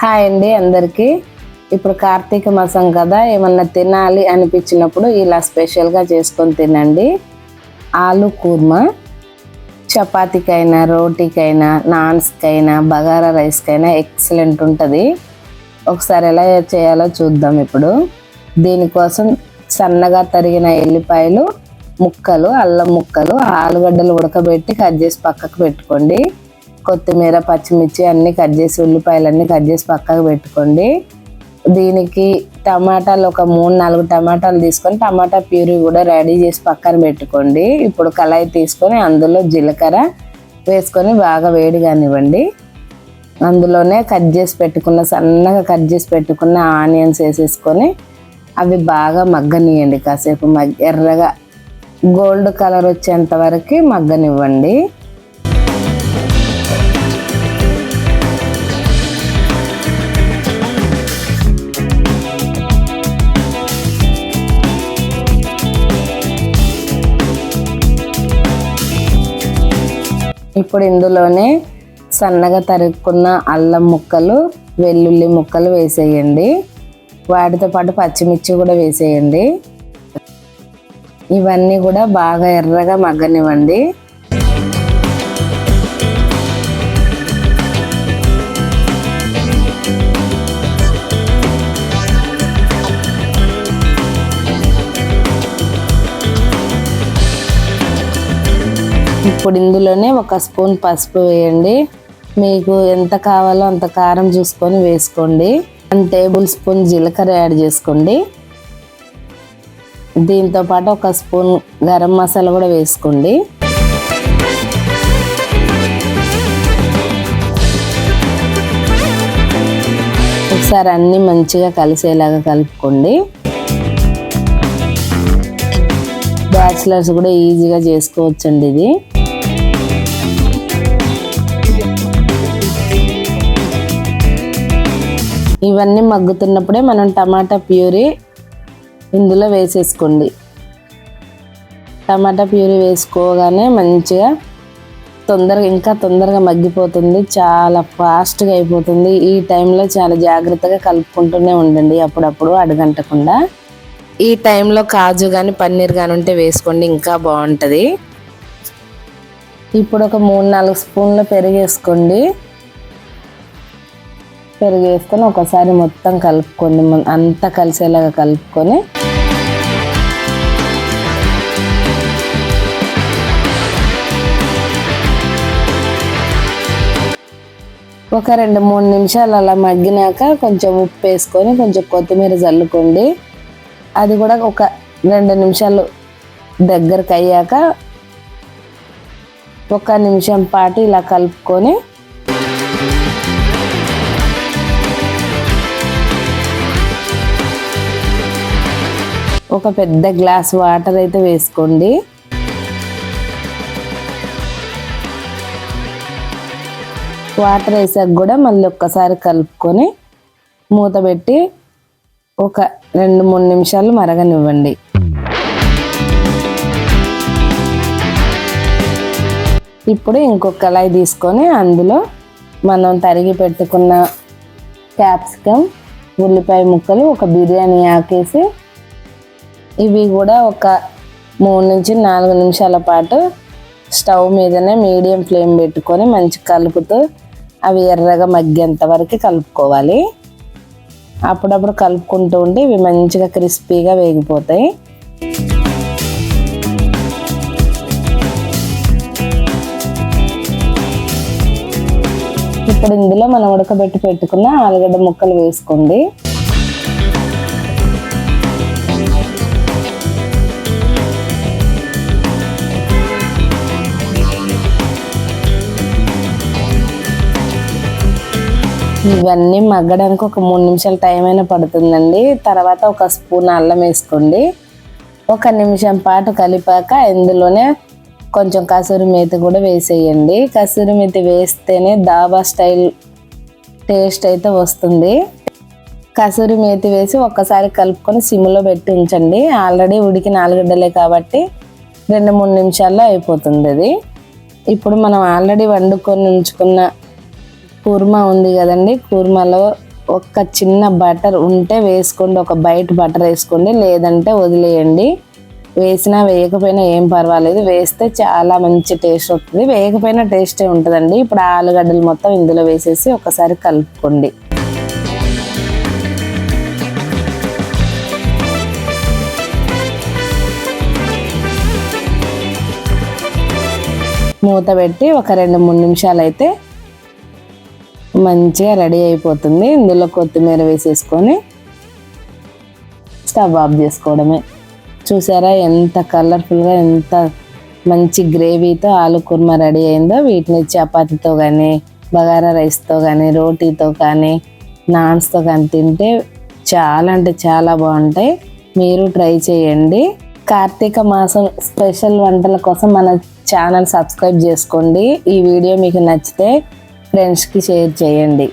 Hi అండి అందరికీ. ఇప్పుడు కార్తీక మాసం కదా ఏమన్నా తినాలి అనిపించినప్పుడు ఇలా స్పెషల్గా చేసుకొని తినండి. ఆలు కూర్మా చపాతీకైనా రోటీకైనా నాన్స్కైనా బగారా రైస్కైనా ఎక్సలెంట్ ఉంటుంది. ఒకసారి ఎలా చేయాలో చూద్దాం ఇప్పుడు. దీనికోసం సన్నగా తరిగిన ఎల్లిపాయలు ముక్కలు అల్లం ముక్కలు ఆలుగడ్డలు ఉడకబెట్టి కట్ చేసి పక్కకు పెట్టుకోండి. కొత్తిమీర పచ్చిమిర్చి అన్నీ కట్ చేసి ఉల్లిపాయలు అన్నీ కట్ చేసి పక్కకు పెట్టుకోండి. దీనికి టమాటాలు ఒక మూడు నాలుగు టమాటాలు తీసుకొని టమాటా ప్యూరీ కూడా రెడీ చేసి పక్కన పెట్టుకోండి. ఇప్పుడు కళాయి తీసుకొని అందులో జీలకర్ర వేసుకొని బాగా వేడి కానివ్వండి. అందులోనే కట్ చేసి పెట్టుకున్న సన్నగా కట్ చేసి పెట్టుకున్న ఆనియన్స్ వేసేసుకొని అవి బాగా మగ్గనియండి కాసేపు. మగ్ ఎర్రగా గోల్డ్ కలర్ వచ్చేంత వరకు మగ్గనివ్వండి. ఇప్పుడు ఇందులోనే సన్నగా తరుక్కున్న అల్లం ముక్కలు వెల్లుల్లి ముక్కలు వేసేయండి. వాటితో పాటు పచ్చిమిర్చి కూడా వేసేయండి. ఇవన్నీ కూడా బాగా ఎర్రగా మగ్గనివ్వండి. ఇప్పుడు ఇందులోనే ఒక స్పూన్ పసుపు వేయండి. మీకు ఎంత కావాలో అంత కారం చూసుకొని వేసుకోండి. వన్ టేబుల్ స్పూన్ జీలకర్ర యాడ్ చేసుకోండి. దీంతో పాటు ఒక స్పూన్ గరం మసాలా కూడా వేసుకోండి. ఒకసారి అన్నీ మంచిగా కలిసేలాగా కలుపుకోండి. బ్యాచిలర్స్ కూడా ఈజీగా చేసుకోవచ్చండి ఇది. ఇవన్నీ మగ్గుతున్నప్పుడే మనం టమాటా ప్యూరీ ఇందులో వేసేసుకోండి. టమాటా ప్యూరీ వేసుకోగానే మంచిగా తొందరగా ఇంకా తొందరగా మగ్గిపోతుంది చాలా ఫాస్ట్గా అయిపోతుంది. ఈ టైంలో చాలా జాగ్రత్తగా కలుపుకుంటూనే ఉండండి అప్పుడప్పుడు అడగంటకుండా. ఈ టైంలో కాజు కానీ పన్నీర్ కానీ ఉంటే వేసుకోండి ఇంకా బాగుంటుంది. ఇప్పుడు ఒక మూడు నాలుగు స్పూన్లు పెరుగు వేసుకోండి పెరుగు వేసుకొని ఒకసారి మొత్తం కలుపుకోండి. అంతా కలిసేలాగా కలుపుకొని. ఒక రెండు మూడు నిమిషాలు అలా మగ్గినాక కొంచెం ఉప్పు వేసుకొని కొంచెం కొత్తిమీర చల్లుకోండి. అది కూడా ఒక రెండు నిమిషాలు దగ్గరకు అయ్యాక ఒక నిమిషం పాటు ఇలా కలుపుకొని ఒక పెద్ద గ్లాస్ వాటర్ అయితే వేసుకోండి. వాటర్ వేసాక కూడా మళ్ళీ ఒక్కసారి కలుపుకొని మూత పెట్టి ఒక రెండు మూడు నిమిషాలు మరగనివ్వండి. ఇప్పుడు ఇంకొక కళాయి తీసుకొని అందులో మనం తరిగి పెట్టుకున్న క్యాప్సికమ్ ఉల్లిపాయ ముక్కలు ఒక బిర్యానీ ఆకేసి ఇవి కూడా ఒక మూడు నుంచి నాలుగు నిమిషాల పాటు స్టవ్ మీదనే మీడియం ఫ్లేమ్ పెట్టుకొని మంచి కలుపుతూ అవి ఎర్రగా మగ్గేంత వరకు కలుపుకోవాలి. అప్పుడప్పుడు కలుపుకుంటూ ఉంటే ఇవి మంచిగా క్రిస్పీగా వేగిపోతాయి. ఇప్పుడు ఇందులో మనం ఉడకబెట్టి పెట్టుకున్న ఆలుగడ్డ ముక్కలు వేసుకోండి. ఇవన్నీ మగ్గడానికి ఒక మూడు నిమిషాల టైం అయినా పడుతుందండి. తర్వాత ఒక స్పూన్ అల్లం వేసుకోండి. ఒక నిమిషం పాటు కలిపాక ఇందులోనే కొంచెం కసూరి మేతి కూడా వేసేయండి. కసూరి మేతి వేస్తేనే దాబా స్టైల్ టేస్ట్ అయితే వస్తుంది. కసూరి మేతి వేసి ఒక్కసారి కలుపుకొని సిమ్లో పెట్టి ఉంచండి. ఆల్రెడీ ఉడికిన ఆలుగడ్డలే కాబట్టి రెండు మూడు నిమిషాల్లో అయిపోతుంది అది. ఇప్పుడు మనం ఆల్రెడీ వండుకొని ఉంచుకున్న కూర్మా ఉంది కదండి. కూర్మాలో ఒక చిన్న బటర్ ఉంటే వేసుకోండి. ఒక బయట బటర్ వేసుకోండి. లేదంటే వదిలేయండి. వేసినా వేయకపోయినా ఏం పర్వాలేదు. వేస్తే చాలా మంచి టేస్ట్ వస్తుంది. వేయకపోయినా టేస్టే ఉంటుందండి. ఇప్పుడు ఆలుగడ్డలు మొత్తం ఇందులో వేసేసి ఒకసారి కలుపుకోండి. మూత పెట్టి ఒక రెండు మూడు నిమిషాలు అయితే మంచిగా రెడీ అయిపోతుంది. ఇందులో కొత్తిమీర వేసేసుకొని స్టవ్ ఆఫ్ చేసుకోవడమే. చూసారా ఎంత కలర్ఫుల్గా ఎంత మంచి గ్రేవీతో ఆలు కుర్మా రెడీ అయిందో. వీటిని చపాతీతో కానీ బగారా రైస్తో కానీ రోటీతో కానీ నాన్స్తో కానీ తింటే చాలా అంటే చాలా బాగుంటాయి. మీరు ట్రై చేయండి. కార్తీక మాసం స్పెషల్ వంటల కోసం మన ఛానల్ సబ్స్క్రైబ్ చేసుకోండి. ఈ వీడియో మీకు నచ్చితే ఫ్రెండ్స్కి షేర్ చేయండి.